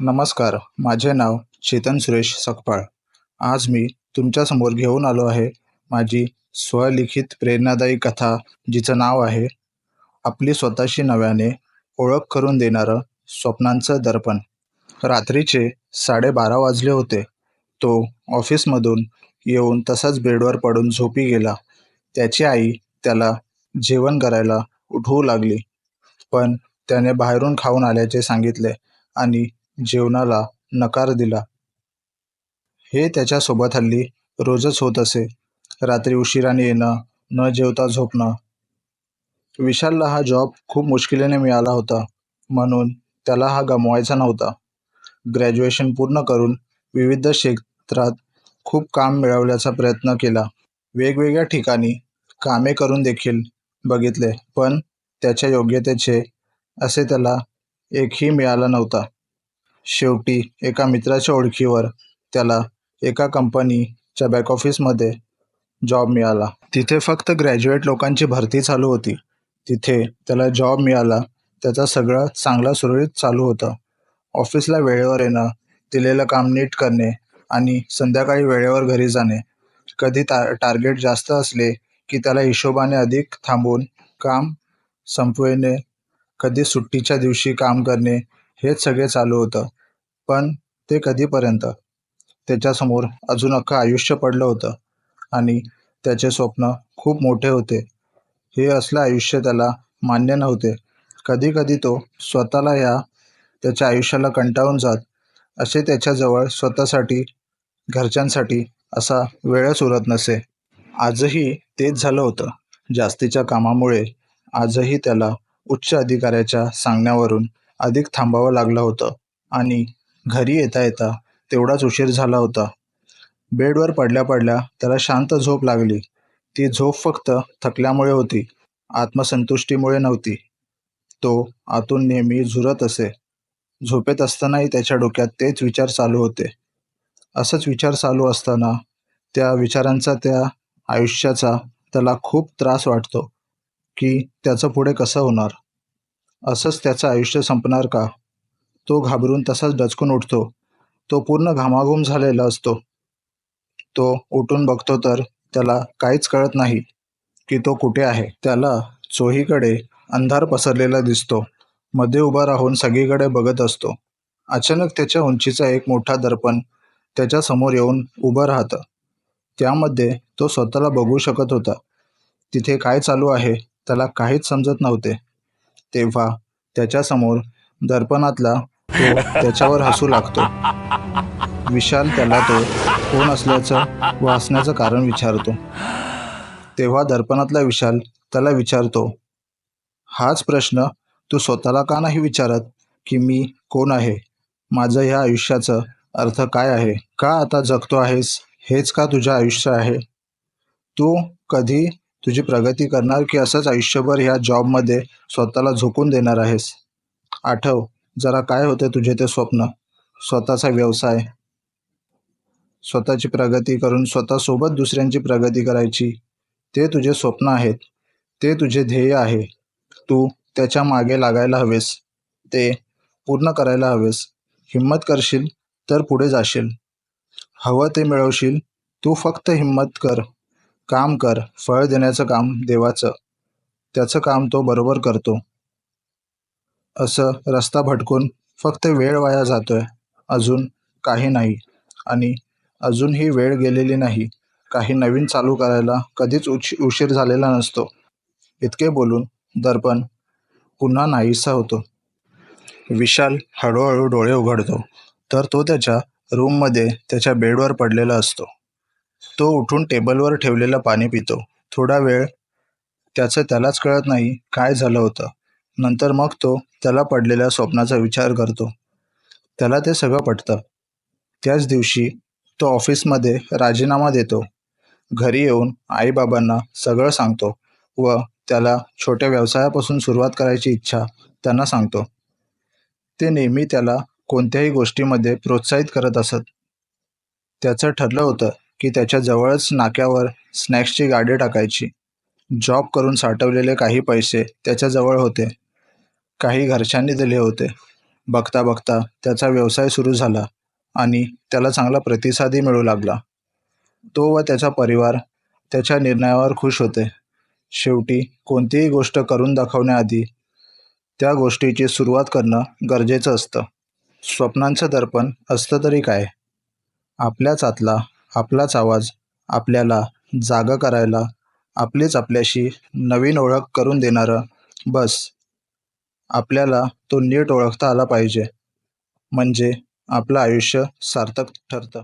नमस्कार माझे नाव चेतन सुरेश सकपाळ. आज मी तुमच्यासमोर घेऊन आलो आहे माझी स्वलिखित प्रेरणादायी कथा जिचं नाव आहे आपली स्वतःशी नव्याने ओळख करून देणारं स्वप्नांचं दर्पण. रात्रीचे साडेबारा वाजले होते. तो ऑफिसमधून येऊन तसाच बेडवर पडून झोपी गेला. त्याची आई त्याला जेवण करायला उठवू लागली. पण त्याने बाहेरून खाऊन आल्याचे सांगितले आणि जेवणाला नकार दिला. हे त्याच्यासोबत हल्ली रोजच होत असे. रात्री उशिराने येणं न जेवता झोपणं. विशालला हा जॉब खूप मुश्किलीने मिळाला होता. म्हणून त्याला हा गमवायचा नव्हता. ग्रॅज्युएशन पूर्ण करून विविध क्षेत्रात खूप काम मिळवण्याचा प्रयत्न केला. वेगवेगळ्या ठिकाणी कामे करून देखील बघितले पण त्याच्या योग्यतेचे असे त्याला एकही मिळाला नव्हता. शेवटी एका मित्राच्या ओळखीवर त्याला एका कंपनीच्या बॅक ऑफिसमध्ये जॉब मिळाला. तिथे फक्त ग्रॅज्युएट लोकांची भरती चालू होती. तिथे त्याला जॉब मिळाला. त्याचा सगळं चांगला सुरळीत चालू होतं. ऑफिसला वेळेवर येणं दिलेलं काम नीट करणे आणि संध्याकाळी वेळेवर घरी जाणे. कधी टा टार्गेट जास्त असले की त्याला हिशोबाने अधिक थांबून काम संपविणे कधी सुट्टीच्या दिवशी काम करणे हेच सगळे चालू होतं. पण ते कधीपर्यंत? त्याच्यासमोर अजून अख्खं आयुष्य पडलं होतं. आणि त्याचे स्वप्न खूप मोठे होते. हे असलं आयुष्य त्याला मान्य नव्हते. कधी कधी तो स्वतःला या त्याच्या आयुष्याला कंटाळून जात असे त्याच्याजवळ स्वतःसाठी घरच्यांसाठी असा वेळच उरत नसे. आजही तेच झालं होतं. जास्तीच्या कामामुळे आजही त्याला उच्च अधिकाऱ्याच्या सांगण्यावरून अधिक थांबावं लागलं होतं. आणि घरी येता येता तेवढाच उशीर झाला होता. बेडवर पडल्या पडल्या त्याला शांत झोप लागली. ती झोप फक्त थकल्यामुळे होती. आत्मसंतुष्टीमुळे नव्हती. तो आतून नेहमी झुरत असे. झोपेत असतानाही त्याच्या डोक्यात तेच विचार चालू होते. असंच विचार चालू असताना त्या विचारांचा त्या आयुष्याचा त्याला खूप त्रास वाटतो की त्याचं पुढे कसं होणार? असंच त्याचं आयुष्य संपणार का? तो घाबरून तसाच डचकून उठतो. तो पूर्ण घामाघूम झालेला असतो. तो उठून बघतो तर त्याला काहीच कळत नाही की तो कुठे आहे. त्याला चोहीकडे अंधार पसरलेला दिसतो. मध्ये उभा राहून सगळीकडे बघत असतो. अचानक त्याच्या उंचीचा एक मोठा दर्पण त्याच्यासमोर येऊन उभं राहतं. त्यामध्ये तो स्वतःला बघू शकत होता. तिथे काय चालू आहे? त्याला काहीच समजत नव्हते. तेव्हा त्याच्यासमोर दर्पणातला तो त्याच्यावर हसू लागतो. विशाल त्याला तो कोण असल्याचं व हसण्याचं कारण विचारतो. तेव्हा दर्पणातला विशाल त्याला विचारतो हाच प्रश्न तू स्वतःला का नाही विचारत की मी कोण आहे? माझं ह्या आयुष्याचं अर्थ काय आहे? का आता जगतो आहेस? हेच का तुझं आयुष्य आहे? तू कधी तुझी प्रगती करणार की असंच आयुष्यभर ह्या जॉबमध्ये स्वतःला झोकून देणार आहेस? आठव जरा काय होते तुझे ते स्वप्न? स्वतःचा व्यवसाय. स्वतःची प्रगती करून स्वतःसोबत दुसऱ्यांची प्रगती करायची. ते तुझे स्वप्न आहेत. ते तुझे ध्येय आहे. तू त्याच्यामागे लागायला हवेस. ते पूर्ण करायला हवेस. हिंमत करशील तर पुढे जाशील. हवं ते मिळवशील. तू फक्त हिंमत कर. काम कर फळ देण्याचं काम देवाचं. त्याचं काम तो बरोबर करतो. असं रस्ता भटकून फक्त वेळ वाया जातोय. अजून काही नाही. आणि अजूनही वेळ गेलेली नाही. काही नवीन चालू करायला कधीच उश उशीर झालेला नसतो. इतके बोलून दर्पण पुन्हा नाहीसा होतो. विशाल हळूहळू डोळे उघडतो. तर तो त्याच्या रूममध्ये त्याच्या बेडवर पडलेला असतो. तो उठून टेबलवर ठेवलेलं पाणी पितो. थोडा वेळ त्याचं त्यालाच कळत नाही काय झालं होतं. नंतर मग तो त्याला पडलेल्या स्वप्नाचा विचार करतो. त्याला ते सगळं पटतं. त्याच दिवशी तो ऑफिसमध्ये राजीनामा देतो. घरी येऊन आईबाबांना सगळं सांगतो व त्याला छोट्या व्यवसायापासून सुरुवात करायची इच्छा त्यांना सांगतो. ते नेहमी त्याला कोणत्याही गोष्टीमध्ये प्रोत्साहित करत असत. त्याचं ठरलं होतं की त्याच्या जवळच नाक्यावर स्नॅक्सची गाडी टाकायची. जॉब करून साठवलेले काही पैसे त्याच्याजवळ होते. काही घरच्यांनी दिले होते. बघता बघता त्याचा व्यवसाय सुरू झाला आणि त्याला चांगला प्रतिसादही मिळू लागला. तो व त्याचा परिवार त्याच्या निर्णयावर खुश होते. शेवटी कोणतीही गोष्ट करून दाखवण्याआधी त्या गोष्टीची सुरुवात करणं गरजेचं असतं. स्वप्नांचं दर्पण असतं तरी काय? आपल्याच आतला आपलाच आवाज आपल्याला जागं करायला आपलीच आपल्याशी नवीन ओळख करून देणारं बस. आपल्याला तो नीट ओळखता आला पाहिजे. म्हणजे आपलं आयुष्य सार्थक ठरतं.